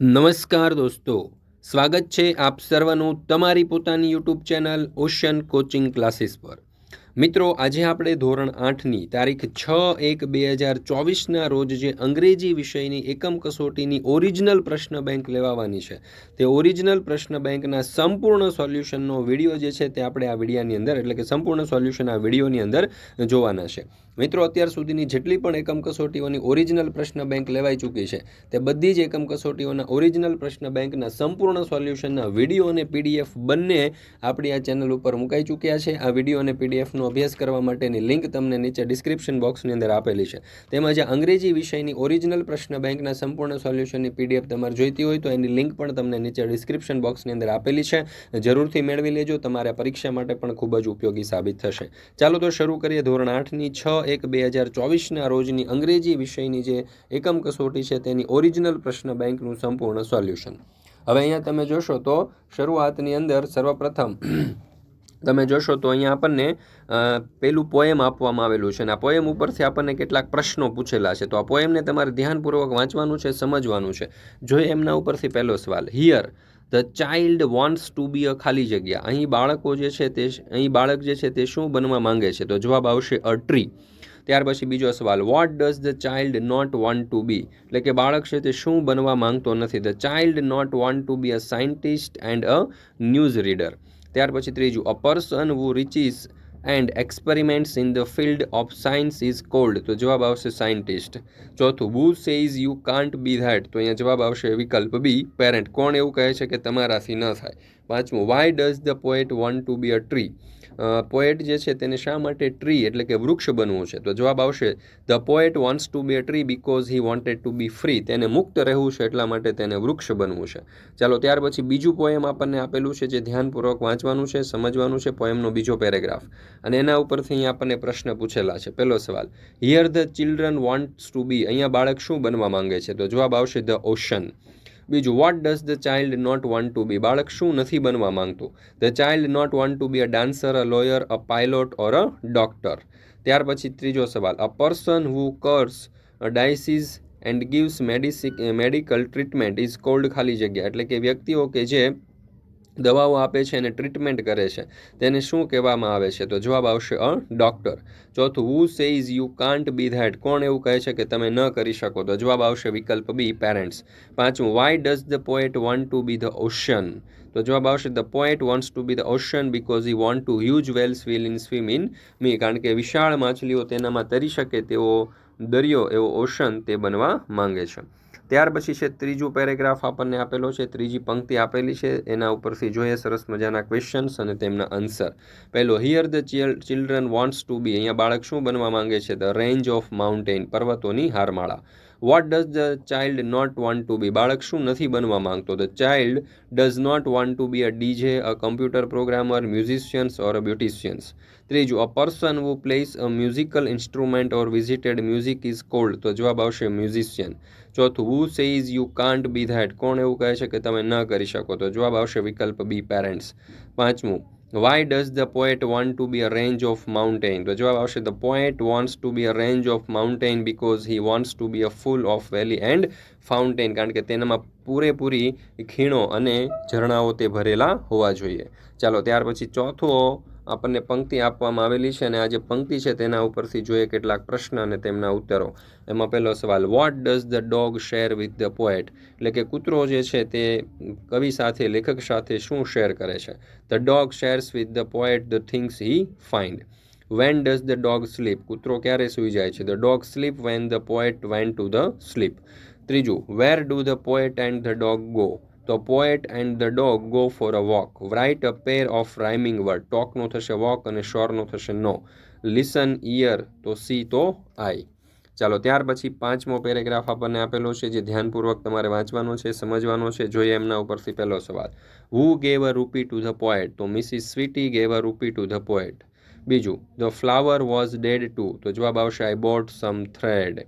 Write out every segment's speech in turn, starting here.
નમસ્કાર દોસ્તો, સ્વાગત છે આપ સર્વનું તમારી પોતાની YouTube channel ocean coaching classes પર. મિત્રો, આજે આપણે ધોરણ આઠની તારીખ છ એક બે હજાર ચોવીસના રોજ જે અંગ્રેજી વિષયની એકમ કસોટીની ઓરિજિનલ પ્રશ્ન બેંક લેવાવાની છે, તે ઓરિજિનલ પ્રશ્ન બેંકના સંપૂર્ણ સોલ્યુશનનો વીડિયો જે છે તે આપણે આ વિડીયાની અંદર, એટલે કે સંપૂર્ણ સોલ્યુશન આ વિડીયોની અંદર જોવાના છે. મિત્રો, અત્યાર સુધીની જેટલી પણ એકમ કસોટીઓની ઓરિજિનલ પ્રશ્ન બેંક લેવાઈ ચૂકી છે, તે બધી જ એકમ કસોટીઓના ઓરિજિનલ પ્રશ્ન બેંકના સંપૂર્ણ સોલ્યુશનના વીડિયો અને પીડીએફ બંને આપણી આ ચેનલ ઉપર મુકાઈ ચૂક્યા છે. આ વીડિયો અને પીડીએફનો અભ્યાસ કરવા માટેની લિંક તમને નીચે ડિસ્ક્રિપ્શન બોક્સની અંદર આપેલી છે. તેમજ અંગ્રેજી વિષયની ઓરિજિનલ પ્રશ્ન બેંકના સંપૂર્ણ સોલ્યુશનની પીડીએફ તમારે જોઈતી હોય તો એની લિંક પણ તમને નીચે ડિસ્ક્રિપ્શન બોક્સની અંદર આપેલી છે. જરૂરથી મેળવી લેજો, તમારે પરીક્ષા માટે પણ ખૂબ જ ઉપયોગી સાબિત થશે. ચાલો તો શરૂ કરીએ ધોરણ આઠની છ એક બે હજાર ચોવીસના રોજની અંગ્રેજી વિષયની જે એકમ કસોટી છે તેની ઓરિજિનલ પ્રશ્ન બેંકનું સંપૂર્ણ સોલ્યુશન. હવે અહીંયા તમે જોશો તો શરૂઆતની અંદર સર્વપ્રથમ તમે જોશો તો અહીંયા આપણને પેલું પોએમ આપવામાં આવેલું છે અને આ પોએમ ઉપરથી આપણને કેટલાક પ્રશ્નો પૂછેલા છે. તો આ પોએમને તમારે ધ્યાનપૂર્વક વાંચવાનું છે, સમજવાનું છે. જોઈએ એમના ઉપરથી પહેલો સવાલ here the child wants to be a ખાલી જગ્યા. અહીં બાળકો જે છે તે, અહીં બાળક જે છે તે શું બનવા માંગે છે? તો જવાબ આવશે અ ટ્રી ત્યાર પછી બીજો સવાલ what does the child not want to be એટલે કે બાળક છે તે શું બનવા માંગતો નથી? The child not want to be a scientist and a news reader ત્યાર પછી ત્રીજું a person who researches and experiments in the field of science is called તો જવાબ આવશે સાયન્ટિસ્ટ ચોથું who says you can't be that તો અહીંયા જવાબ આવશે વિકલ્પ બી પેરેન્ટ કોણ એવું કહે છે કે તમારાથી ન થાય? પાંચમું why does the poet want to be a tree poet જે છે તેને શા માટે ટ્રી એટલે કે વૃક્ષ બનવું છે? તો જવાબ આવશે the poet wants to be a tree because he wanted to be free તેને મુક્ત રહેવું છે એટલા માટે તેને વૃક્ષ બનવું છે. ચાલો, ત્યાર પછી બીજું પોએમ આપણને આપેલું છે જે ધ્યાનપૂર્વક વાંચવાનું છે, સમજવાનું છે પોએમનો બીજો પેરેગ્રાફ અને એના ઉપરથી અહીંયા આપણને પ્રશ્ન પૂછેલા છે. પહેલો સવાલ here the children wants to be અહીંયા બાળક શું બનવા માંગે છે? તો જવાબ આવશે ધ ઓશન બીજું what does the child not want to be બાળક શું નથી બનવા માંગતું? The child not want to be a dancer a lawyer a pilot or a doctor ત્યાર પછી ત્રીજો સવાલ a person who cures diseases and gives medicine medical treatment is called ખાલી જગ્યા. એટલે કે વ્યક્તિઓ કે જે દવાઓ આપે છે અને ટ્રીટમેન્ટ કરે છે. તેને શું કહેવામાં આવે છે? તો જવાબ આવશે, અ ડૉક્ટર ચોથું who says you can't be that કોણ એવું કહે છે કે તમે ન કરી શકો? તો જવાબ આવશે વિકલ્પ બી પેરેન્ટ્સ પાંચમું why does the poet want to be the ocean તો જવાબ આવશે the poet wants to be the ocean because he want to huge whales will in swim in me કારણ કે વિશાળ માછલીઓ તેનામાં તરી શકે તેવો દરિયો, એવો ઓશન તે બનવા માંગે છે. ત્યાર પછી છે ત્રીજું પેરેગ્રાફ આપણને આપેલો છે, ત્રીજી પંક્તિ આપેલી છે, એના ઉપરથી જોઈએ સરસ મજાના ક્વેશ્ચન્સ અને તેમના આન્સર પહેલો here the children wants to be અહીંયા બાળક શું બનવા માંગે છે? ધ રેન્જ ઓફ માઉન્ટેન પર્વતોની હારમાળા. What does the child not want to be બાળક શું નથી બનવા માંગતો? The child does not want to be a DJ a computer programmer musicians or a beauticians ત્રીજું a person who plays a musical instrument or visited music is called તો જવાબ આવશે musician ચોથું who says you can't be that કોણ એવું કહે છે કે તમે ન કરી શકો? તો જવાબ આવશે વિકલ્પ બી પેરેન્ટ્સ પાંચમું why does the poet want to be a range of mountain તો જવાબ આવશે the poet wants to be a range of mountain because he wants to be a full of valley and fountain કારણ કે તેનામાં પૂરેપૂરી ખીણો અને ઝરણાઓ તે ભરેલા હોવા જોઈએ. ચાલો, ત્યાર પછી ચોથો આપણને પંક્તિ આપવામાં આવેલી છે અને આ જે પંક્તિ છે તેના ઉપરથી જોઈએ કેટલાક પ્રશ્ન અને તેમના ઉત્તરો. એમાં પહેલો સવાલ what does the dog share with the poet એટલે કે કૂતરો જે છે તે કવિ સાથે, લેખક સાથે શું શેર કરે છે? The dog shares with the poet the things he find when does the dog sleep કૂતરો ક્યારે સૂઈ જાય છે? The dog sleep when the poet went to the sleep ત્રીજું where do the poet and the dog go તો poet and the dog go for a walk write a pair of rhyming word ટોકનો થશે walk અને શોરનો થશે no listen ear તો see તો આઈ ચાલો, ત્યાર પછી પાંચમો પેરેગ્રાફ આપણને આપેલો છે, જે ધ્યાનપૂર્વક તમારે વાંચવાનો છે, સમજવાનો છે, જોઈએ એમના ઉપરથી પહેલો સવાલ. Who gave a rupee to the poet તો Mrs Sweety gave a rupee to the poet બીજું the flower was dead to તો જવાબ આવશે I bought some thread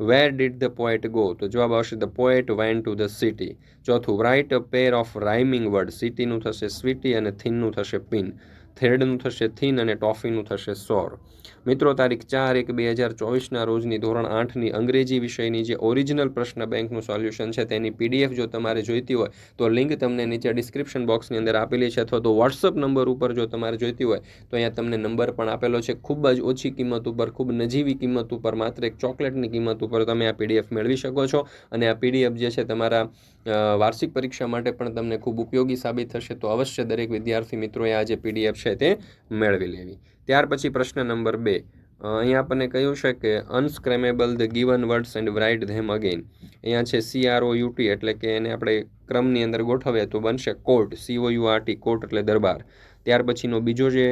where did the poet go તો જવાબ આવશે the poet went to the city ચોથું write a pair of rhyming word સિટીનું થશે sweetie અને થીનનું થશે પિન થેડનું થશે, થીન અને ટોફીનું થશે સોર. મિત્રો, તારીખ ચાર એક બે હજાર ચોવીસના રોજની ધોરણ આઠની અંગ્રેજી વિષયની જે ઓરિજિનલ પ્રશ્ન બેંકનું સોલ્યુશન છે તેની પીડીએફ જો તમારે જોઈતી હોય, તો લિંક તમને નીચે ડિસ્ક્રિપ્શન બોક્સની અંદર આપેલી છે અથવા તો વોટ્સઅપ નંબર ઉપર જો તમારે જોઈતી હોય, તો અહીંયા તમને નંબર પણ આપેલો છે. ખૂબ જ ઓછી કિંમત ઉપર, ખૂબ નજીવી કિંમત ઉપર, માત્ર એક ચોકલેટની કિંમત ઉપર તમે આ પીડીએફ મેળવી શકો છો અને આ પીડીએફ જે છે તમારા વાર્ષિક પરીક્ષા માટે પણ તમને ખૂબ ઉપયોગી સાબિત થશે. તો અવશ્ય દરેક વિદ્યાર્થી મિત્રોએ આ જે પીડીએફ છે તે મેળવી લેવી. ત્યાર પછી પ્રશ્ન નંબર બે. અહીંયા આપણને કહ્યું છે કે unscramble the given words and write them again અહીંયા છે સી આર ઓ યુટી એટલે કે એને આપણે ક્રમની અંદર ગોઠવીએ તો બનશે court C O U R T court એટલે દરબાર. ત્યાર પછીનો બીજો જે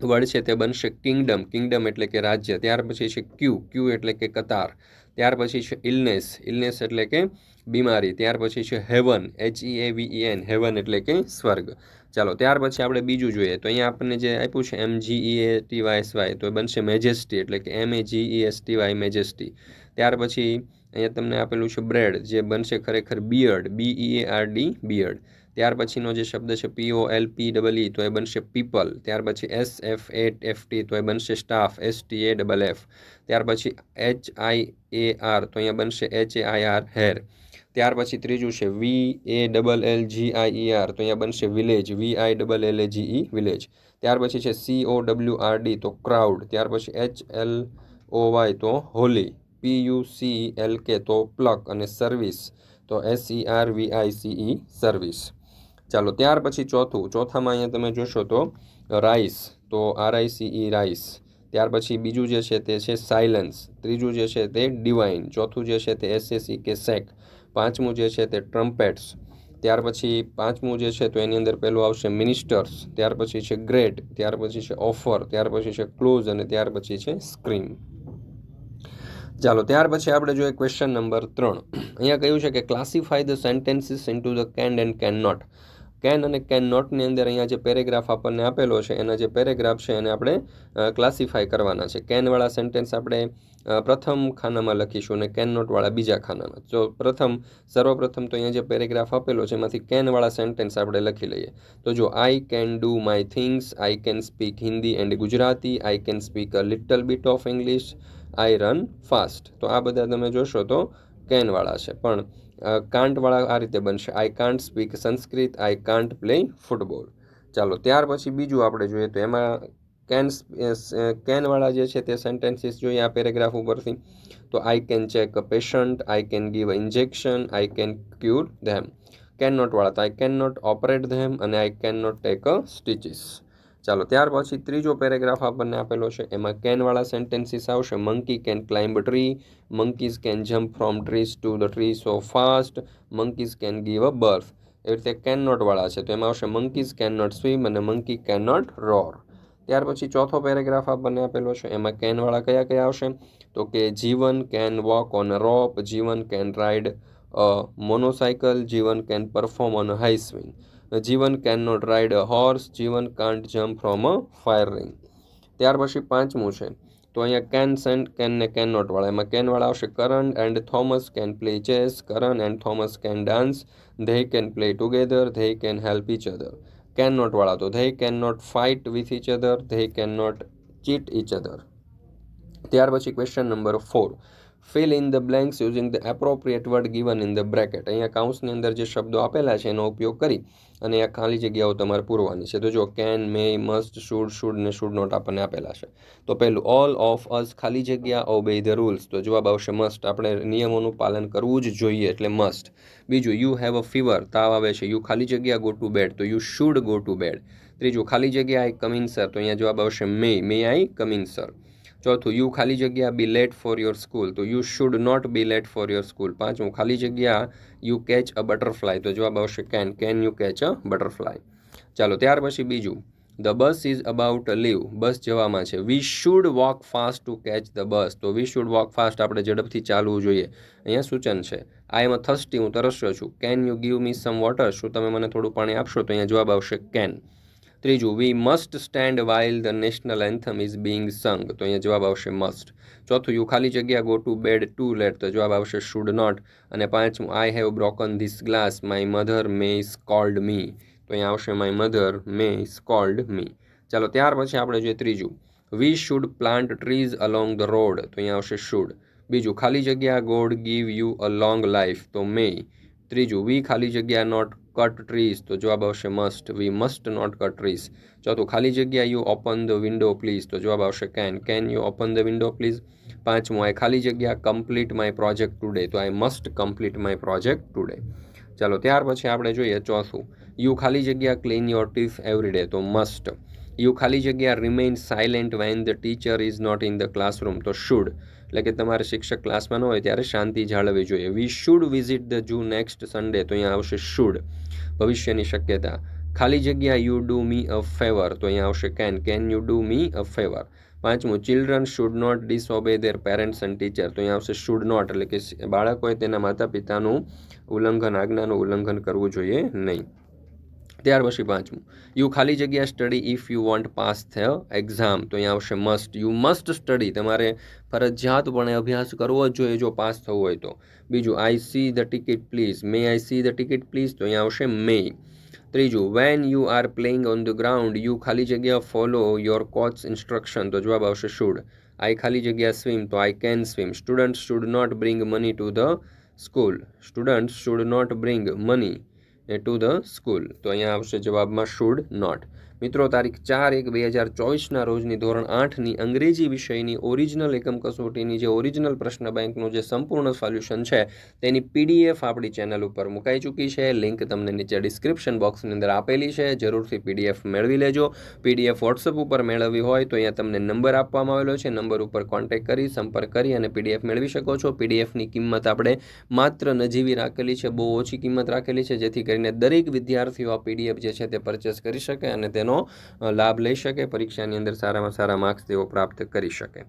વર્ડ છે તે બનશે કિંગડમ કિંગડમ એટલે કે રાજ્ય. ત્યાર પછી છે ક્યુ ક્યુ એટલે કે કતાર. ત્યાર પછી છે ઇલનેસ ઇલનેસ એટલે કે બીમારી. ત્યાર પછી છે heaven H E A V N heaven એટલે કે સ્વર્ગ. ચાલો, ત્યાર પછી આપણે બીજું જોઈએ. તો અહીંયા આપણને જે આપ્યું છે M G E A T Y S Y તો એ બનશે મેજેસ્ટી, એટલે કે M A G S T Y majesty. ત્યાર પછી અહીંયા તમને આપેલું છે બ્રેડ, જે બનશે ખરેખર beard B E A R D beard. ત્યાર પછીનો જે શબ્દ છે પી O L P double E તો એ બનશે પીપલ. ત્યાર પછી એસ એફ એટ એફ ટી તો એ બનશે staff S T A double F ત્યાર પછી એચ આઈ એ આર તો અહીંયા બનશે H A I R hair ત્યાર પછી ત્રીજું છે V A double L G I E R. તો અહીંયા બનશે village V I double L A G E village ત્યાર પછી છે C O W R D, તો ક્રાઉડ ત્યાર પછી એચ એલ ઓ વાય, તો Holi. P U C L K, તો પ્લક અને સર્વિસ તો S E R V I C E service ચાલો, ત્યાર પછી ચોથું. ચોથામાં અહીંયા તમે જોશો તો રાઈસ તો R I C E rice ત્યાર પછી બીજું જે છે તે છે સાયલન્સ ત્રીજું જે છે તે ડિવાઇન ચોથું જે છે તે એસએસી કે સેક પાંચમું જે છે તે ટ્રમ્પેટ્સ ત્યાર પછી પાંચમું જે છે તો એની અંદર પહેલું આવશે મિનિસ્ટર્સ ત્યાર પછી છે ગ્રેટ ત્યાર પછી છે ઓફર ત્યાર પછી છે ક્લોઝ અને ત્યાર પછી છે સ્ક્રીમ ચાલો, ત્યાર પછી આપણે જોઈએ ક્વેશ્ચન નંબર ત્રણ. અહીંયા કહ્યું છે કે classify the sentences into the can and can not can અને કેન નોટની અંદર અહીંયા જે પેરેગ્રાફ આપણને આપેલો છે, એના જે પેરેગ્રાફ છે એને આપણે ક્લાસિફાય કરવાના છે. કેનવાળા સેન્ટેન્સ આપણે પ્રથમ ખાનામાં લખીશું અને કેન નોટવાળા બીજા ખાનામાં. જો પ્રથમ, સર્વપ્રથમ તો અહીંયા જે પેરેગ્રાફ આપેલો છે, એમાંથી કેનવાળા સેન્ટેન્સ આપણે લખી લઈએ. તો જો I can do my things I can speak Hindi and Gujarati I can speak a little bit of English I run fast તો આ બધા તમે જોશો તો કેનવાળા છે. પણ કાંટવાળા આ રીતે બનશે. I can't speak Sanskrit I can't play football ચાલો, ત્યાર પછી બીજું આપણે જોઈએ તો એમાં કેન કેનવાળા જે છે તે સેન્ટેન્સીસ જોઈએ આ પેરેગ્રાફ ઉપરથી. તો I can check a patient I can give a injection I can cure them can નોટવાળા તો I can not operate them અને I can not take a stitches ચાલો, ત્યાર પછી ત્રીજો પેરેગ્રાફ આપણને આપેલો છે. એમાં કેનવાળા સેન્ટેન્સીસ આવશે. Monkey can climb tree monkeys can jump from trees to the tree so fast monkeys can give a birth એવી રીતે કેન નોટવાળા છે. તો એમાં આવશે મંકીઝ કેન નોટ સ્વિમ અને મંકી કેન નોટ રોર ત્યાર પછી ચોથો પેરેગ્રાફ આપણને આપેલો છે. એમાં કેનવાળા કયા કયા આવશે? તો કે, જીવન કેન વોક ઓન રોપ જીવન can ride monocycle Jeevan can perform on high swing Jeevan can not ride a horse Jeevan can't jump from a fire ring ત્યાર પછી પાંચમું છે. તો અહીંયા કેન સેન્ટ કેન ને કેન નોટવાળા એમાં કેનવાળા આવશે. Karan and Thomas can play chess Karan and Thomas can dance they can play together they can help each other can નોટવાળા તો they can not fight with each other they can not cheat each other ત્યાર પછી question number four fill in the blanks using the appropriate word given in the bracket અહીંયા કાઉન્સની અંદર જે શબ્દો આપેલા છે, એનો ઉપયોગ કરી અને આ ખાલી જગ્યાઓ તમારે પૂરવાની છે. તો જો can may must should should ને શુડ નોટ આપણને આપેલા છે. તો પહેલું ઓલ ઓફ અસ ખાલી જગ્યા ઓબે ધ રૂલ્સ તો જવાબ આવશે મસ્ટ આપણે નિયમોનું પાલન કરવું જ જોઈએ એટલે મસ્ટ બીજું યુ હેવ અ ફીવર તાવ આવે છે. યુ ખાલી જગ્યા ગો ટુ બેડ તો you should go to bed ત્રીજું, ખાલી જગ્યા આઈ કમિંગ સર તો અહીંયા જવાબ આવશે may may I coming sir ચોથું, યુ ખાલી જગ્યા be late for your school. તો, you should not be late for your school. પાંચમું, ખાલી જગ્યા, યુ કેચ અ બટરફ્લાય. તો, જવાબ આવશે can. Can you catch a butterfly? ચાલો, ત્યાર પછી બીજું, the bus is about a leave. Bus જવામાં છે. We should walk fast to catch the bus. તો, વી શુડ વોક ફાસ્ટ. આપણે ઝડપથી ચાલવું જોઈએ. અહીંયા સૂચન છે. આઈ એમ થર્સ્ટી હું તરસ્યો છું. Can you give me some water શું તમે મને થોડું પાણી આપશો? તો, અહીંયા જવાબ આવશે કેન. ત્રીજું we must stand while the national anthem is being sung તો અહીંયા જવાબ આવશે મસ્ટ ચોથું યુ ખાલી જગ્યા go to bed too late તો જવાબ આવશે શુડ નોટ અને પાંચમું I have broken this glass my mother may scold me તો અહીંયા આવશે my mother may scold me ચાલો, ત્યાર પછી આપણે જોઈએ ત્રીજું. We should plant trees along the road તો અહીંયા આવશે શુડ બીજું, ખાલી જગ્યા god give you a long life તો મે ત્રીજું વી ખાલી જગ્યા નોટ કટ ટ્રીઝ તો જવાબ આવશે must we must not cut trees ચોથું, ખાલી જગ્યા you open the window please તો જવાબ આવશે can can you open the window please પાંચમું આઈ ખાલી જગ્યા કમ્પ્લીટ માય પ્રોજેક્ટ ટુડે તો I must complete my project today ચાલો, ત્યાર પછી આપણે જોઈએ ચોથું. યુ ખાલી જગ્યા clean your teeth every day તો મસ્ટ યુ ખાલી જગ્યા remain silent when the teacher is not in the classroom તો શુડ એટલે કે તમારે શિક્ષક ક્લાસમાં ન હોય ત્યારે શાંતિ જાળવવી જોઈએ. We should visit the zoo next Sunday તો અહીંયા આવશે શુડ ભવિષ્યની શક્યતા. ખાલી જગ્યા you do me a favour તો અહીંયા આવશે can can you do me a favour પાંચમું children should not disobey their parents and teacher તો અહીંયા આવશે શુડ નોટ એટલે કે બાળકોએ તેના માતા પિતાનું ઉલ્લંઘન, આજ્ઞાનું ઉલ્લંઘન કરવું જોઈએ નહીં. ત્યાર પછી પાંચમું. યુ ખાલી જગ્યા study if you want pass થયો. એક્ઝામ તો અહીંયા આવશે મસ્ટ યુ મસ્ટ સ્ટડી તમારે ફરજિયાતપણે અભ્યાસ કરવો જ જોઈએ જો પાસ થવું હોય તો. બીજું I see the ticket please may I see the ticket please તો અહીંયા આવશે મે ત્રીજું when you are playing on the ground you ખાલી જગ્યા ફોલો યોર કોચ ઇન્સ્ટ્રક્શન તો જવાબ આવશે શુડ આઈ ખાલી જગ્યા સ્વિમ તો I can swim student should not bring money to the school student should not bring money to the school તો અહીંયા આવશે જવાબમાં શુડ નોટ મિત્રો, તારીખ ચાર એક બે હજાર ચોવીસના રોજની ધોરણ આઠની અંગ્રેજી વિષયની ઓરિજિનલ એકમ કસોટીની જે ઓરિજિનલ પ્રશ્ન બેંકનું જે સંપૂર્ણ સોલ્યુશન છે, તેની પીડીએફ આપણી ચેનલ ઉપર મુકાઈ ચૂકી છે. લિંક તમને નીચે ડિસ્ક્રિપ્શન બોક્સની અંદર આપેલી છે. જરૂરથી પીડીએફ મેળવી લેજો. પીડીએફ વોટ્સઅપ ઉપર મેળવવી હોય તો અહીંયા તમને નંબર આપવામાં આવેલો છે. નંબર ઉપર કોન્ટેક્ટ કરી, સંપર્ક કરી અને પીડીએફ મેળવી શકો છો. પીડીએફની કિંમત આપણે માત્ર નજીવી રાખેલી છે. બહુ ઓછી કિંમત રાખેલી છે, જેથી કરીને દરેક વિદ્યાર્થીઓ આ પીડીએફ જે છે તે પરચેસ કરી શકે અને તેનો લાભ લઈ શકે, પરીક્ષાની અંદર સારામાં સારા માર્ક્સ તેઓ પ્રાપ્ત કરી શકે.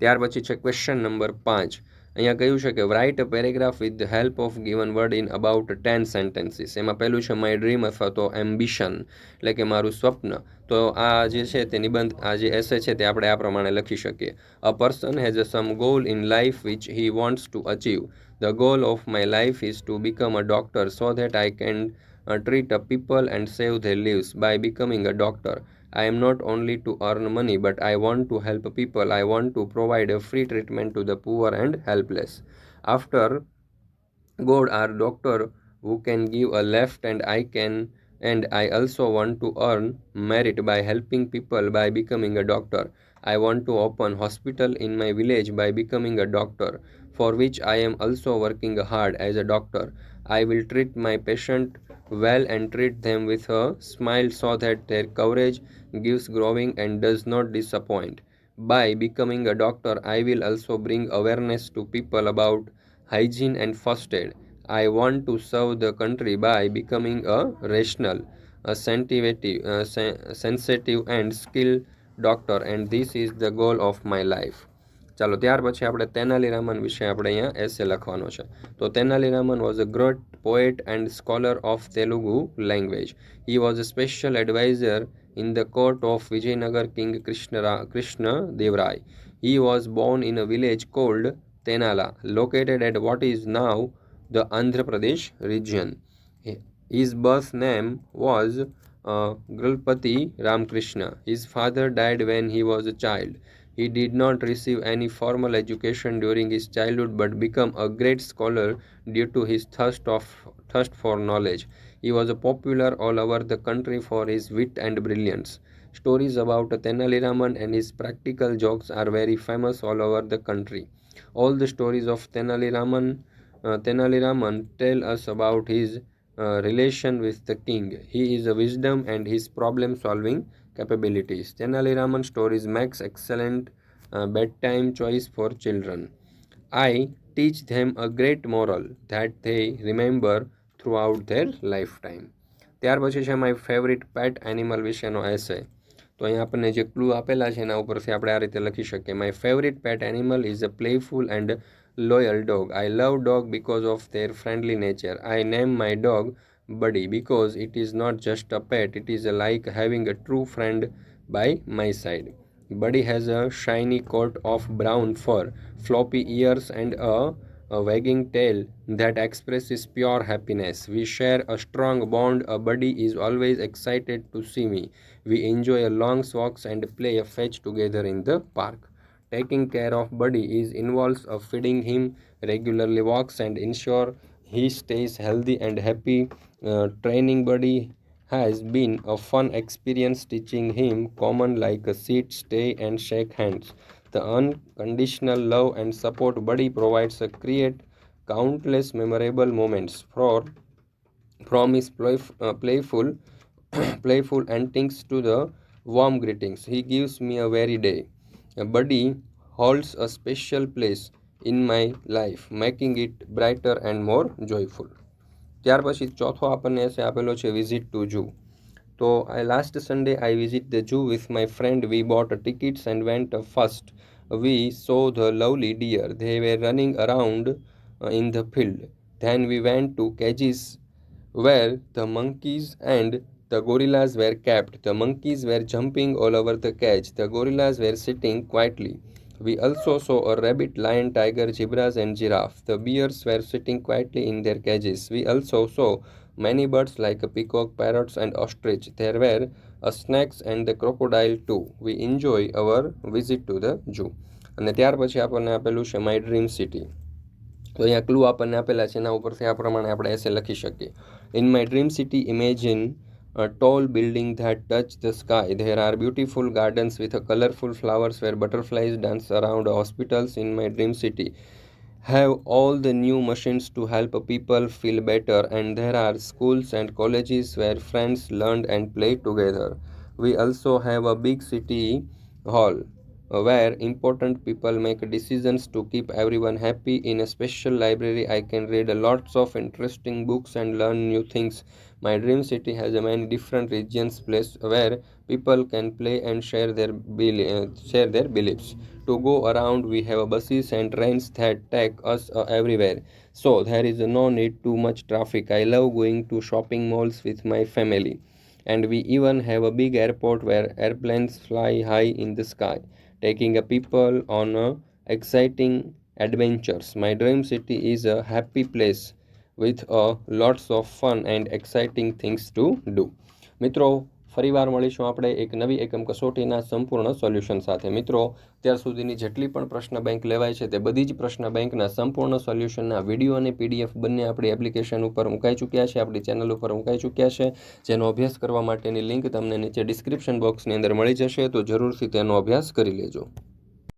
ત્યાર પછી છે ક્વેશ્ચન નંબર પાંચ. અહીંયા કહ્યું છે કે write a paragraph with help of given word in about ten sentences એમાં પહેલું છે માય ડ્રીમ અથવા તો એમ્બિશન એટલે કે, મારું સ્વપ્ન. તો આ જે છે તે નિબંધ, આ જે એસે છે તે આપણે આ પ્રમાણે લખી શકીએ. A person has a some goal in life which he wants to achieve the goal of my life is to become a doctor so that I can Uh, treat a people and save their lives by becoming a doctor. I am not only to earn money, but I want to help people. I want to provide a free treatment to the poor and helpless. After God, our doctor who can give a left, and I can, and I also want to earn merit by helping people by becoming a doctor. I want to open hospital in my village by becoming a doctor, for which I am also working hard as a doctor. I will treat my patient well and treat them with a smile so that their courage gives growing and does not disappoint. By becoming a doctor, I will also bring awareness to people about hygiene and first aid. I want to serve the country by becoming a rational, a sensitive, sen- sensitive and skilled doctor, and this is the goal of my life. ચાલો ત્યાર પછી આપણે તેનાલી રામન વિશે આપણે અહીંયા એસે લખવાનો છે તો Tenali Raman was a great poet and scholar of Telugu language he was a special advisor the court of Vijayanagar King Krishna, Krishna Devrai. He was born in a village called Tenala, located at what is now the Andhra Pradesh region. His birth name was uh, Gulpati Ramkrishna. His father died when he was a child. He did not receive any formal education during his childhood but became a great scholar due to his thirst of thirst for knowledge. He was popular all over the country for his wit and brilliance. Stories about Tenali Raman and his practical jokes are very famous all over the country. All the stories of Tenali Raman, uh, Tenali Raman tell us about his uh, relation with the king. He is a wisdom and his problem solving capabilities. Tenali Raman stories makes excellent uh, bedtime choice for children. I teach them a great moral that they remember throughout their life time ત્યાર પછી છે my favourite pet animal વિશેનો એસે તો અહીં આપણને જે clue આપેલા છે એના ઉપરથી આપણે આ રીતે લખી શકીએ my favourite pet animal is a playful and loyal dog. I love dog because of their friendly nature. I name my dog Buddy because it is not just a pet, it is like having a true friend by my side. Buddy has a shiny coat of brown fur, floppy ears, and a, a wagging tail that expresses pure happiness. We share a strong bond. A buddy is always excited to see me. We enjoy long walks and play a fetch together in the park. Taking care of Buddy is involves of feeding him regularly walks and ensure he stays healthy and happy. Uh, training Buddy has been a fun experience teaching him common like a sit, stay and shake hands. The unconditional love and support Buddy provides a create countless memorable moments for from his uh, playful playful antics to the warm greetings he gives me a very day buddy holds a special place in my life making it brighter and more joyful ત્યાર પછી ચોથો આપણને છે આપેલો છે visit to zoo તો I last Sunday I visit the zoo with my friend. We bought a tickets and went uh, first. We saw the lovely deer. They were running around uh, in the field. Then we went to cages where the gorillas were kept. The monkeys were jumping all over the cage. The gorillas were sitting quietly. We also saw a rabbit, lion, tiger, zebras, and giraffe. The bears were sitting quietly in their cages. We also saw many birds like a peacock, parrots, and ostrich. There were a snakes and the crocodile too. We enjoy our visit to the zoo. અને ત્યાર પછી આપણને આપેલું છે my dream city તો અહીંયા clue આપણને આપેલા છે એના ઉપરથી આ પ્રમાણે આપણે એસે લખી શકીએ in my dream city imagine a tall building that touch the sky. There are beautiful gardens with colorful flowers where butterflies dance around hospitals in my dream city. Have all the new machines to help people feel better, and there are schools and colleges where friends learn and play together. We also have a big city hall uh, where important people make decisions to keep everyone happy. In a special library, I can read lots of interesting books and learn new things. My dream city has many different regions, place where people can play and share their bel- uh, share their beliefs. To go around, we have buses and trains that take us uh, everywhere. So there is no need too much traffic. I love going to shopping malls with my family. And we even have a big airport where airplanes fly high in the sky, taking a people on a exciting adventures. My dream city is a happy place with a lots of fun and exciting things to do. મિત્રો, ફરીવાર મળીશું આપણે એક નવી એકમ કસોટીના સંપૂર્ણ solution સાથે. મિત્રો, ત્યાર સુધીની જેટલી પણ પ્રશ્ન બેંક લેવાય છે તે બધી જ પ્રશ્ન બેંકના સંપૂર્ણ સોલ્યુશનના વીડિયો અને પીડીએફ બંને આપણી એપ્લિકેશન ઉપર મુકાઈ ચૂક્યા છે, આપણી ચેનલ ઉપર મુકાઈ ચૂક્યા છે. જેનો અભ્યાસ કરવા માટેની લિંક તમને નીચે ડિસ્ક્રિપ્શન બોક્સની અંદર મળી જશે, તો જરૂરથી તેનો અભ્યાસ કરી લેજો.